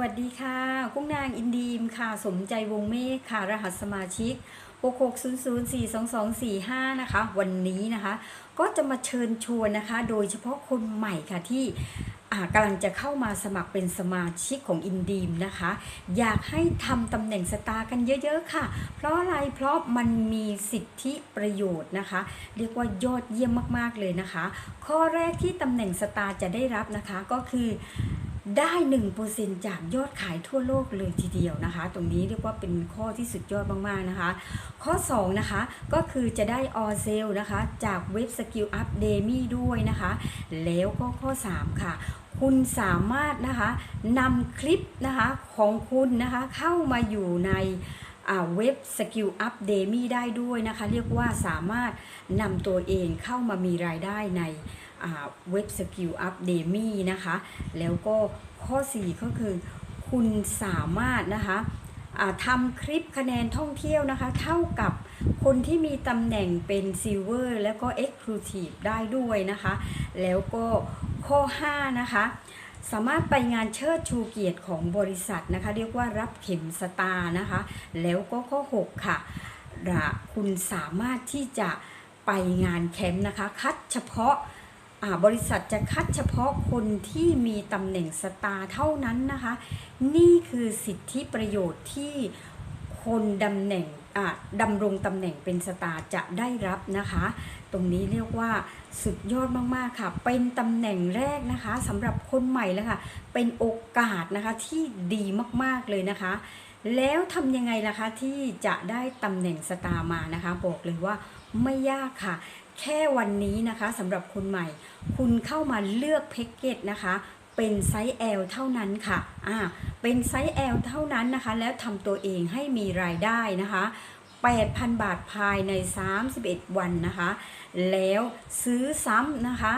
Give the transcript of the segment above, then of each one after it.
วัสดีค่ะ กุ้งนางอินดีมค่ะ สมใจวงเมฆค่ะ รหัสสมาชิก 660042245 นะคะ วันนี้นะคะ ก็จะมาเชิญชวนนะคะ โดยเฉพาะคนใหม่ค่ะที่อ่ากำลังจะเข้ามาสมัครเป็นสมาชิกของอินดีมนะคะ อยากให้ทำตำแหน่งสตาร์กันเยอะ ๆ ค่ะ เพราะอะไรเพราะมันมีสิทธิประโยชน์นะคะ เรียกว่ายอดเยี่ยมมากๆเลยนะคะ ข้อแรกที่ตำแหน่งสตาร์จะได้รับนะคะก็คือ ได้ 1%จากยอดขายทั่วโลกเลยทีเดียวนะคะ ตรงนี้เรียกว่าเป็นข้อที่สุดยอดมาก ๆ นะคะ ข้อ 2 นะคะ ก็คือจะได้ออเซลนะคะ จากเว็บสกิลอัพเดมี่ด้วยนะคะ แล้วก็ข้อ 3 ค่ะคุณสามารถนะคะนำคลิปนะคะของคุณนะคะเข้ามาอยู่ในเว็บสกิลอัพเดมี่ได้ด้วยนะคะ เรียกว่าสามารถนำตัวเองเข้ามามีรายได้ใน เว็บสกิลอัพเดมี่นะคะ แล้วก็ข้อ 4 ก็คือ คุณสามารถนะคะทำคลิปคะแนนท่องเที่ยวนะคะ เท่ากับคนที่มีตำแหน่งเป็นซิลเวอร์แล้วก็ Exclusive ได้ด้วยนะคะ แล้วก็ข้อ 5 นะคะสามารถไปงานเชิดชูเกียรติของบริษัทนะคะ เรียกว่ารับเข็มสตาร์นะคะ แล้วก็ข้อ 6 ค่ะ คุณสามารถที่จะไปงานแคมป์นะคะ คัดเฉพาะ บริษัทจะคัดเฉพาะคนที่มีตำแหน่งสตาร์เท่านั้นนะคะ นี่คือสิทธิประโยชน์ที่คนดำแหน่งดำรงตำแหน่งเป็นสตาร์จะได้รับนะคะ ตรงนี้เรียกว่าสุดยอดมาก ๆ ค่ะ เป็นตำแหน่งแรกนะคะสำหรับคนใหม่แล้วค่ะ เป็นโอกาสนะคะที่ดีมาก ๆ เลยนะคะ แล้วทำยังไงล่ะคะที่จะได้ตำแหน่งสตาร์มานะคะ บอกเลยว่าไม่ยากค่ะ แค่วันนี้นะคะสำหรับคนใหม่ คุณเข้ามาเลือกแพ็กเกจนะคะเป็นไซส์ L เท่านั้นค่ะ อ่า เป็นไซส์ L เท่านั้นนะคะ แล้วทำตัวเองให้มีรายได้นะคะ 8,000 บาทภายใน 31 วันนะคะ แล้วซื้อซ้ำนะคะ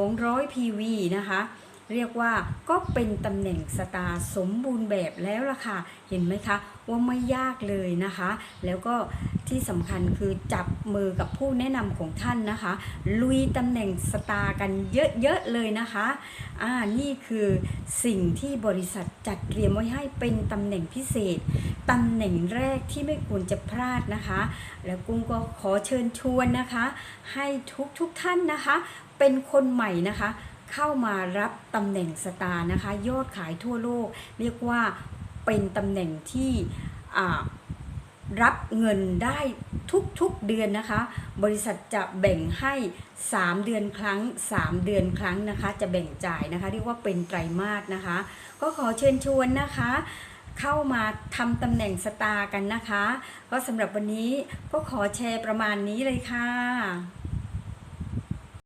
200 PV นะคะ เรียกว่าก็เป็นตำแหน่งสตาร์สมบูรณ์แบบแล้วล่ะค่ะ เห็นไหมคะว่าไม่ยากเลยนะคะ แล้วก็ที่สำคัญคือจับมือกับผู้แนะนำของท่านนะคะ ลุยตำแหน่งสตาร์กันเยอะๆเลยนะคะอ่านี่คือสิ่งที่บริษัทจัดเตรียมไว้ให้เป็นตำแหน่งพิเศษตำแหน่งแรกที่ไม่ควรจะพลาดนะคะ แล้วกุ้งก็ขอเชิญชวนนะคะ ให้ทุกทุกท่านนะคะ เป็นคนใหม่นะคะ เข้ามารับตำแหน่งสตาร์นะคะ ยอดขายทั่วโลก เรียกว่าเป็นตำแหน่งที่รับเงินได้ทุกๆเดือนนะคะ บริษัทจะแบ่งให้ 3 เดือนครั้ง 3 เดือนครั้งนะคะ จะแบ่งจ่ายนะคะ เรียกว่าเป็นไตรมาสนะคะ ก็ขอเชิญชวนนะคะ เข้ามาทำตำแหน่งสตาร์กันนะคะ ก็สำหรับวันนี้ก็ขอแชร์ประมาณนี้เลยค่ะ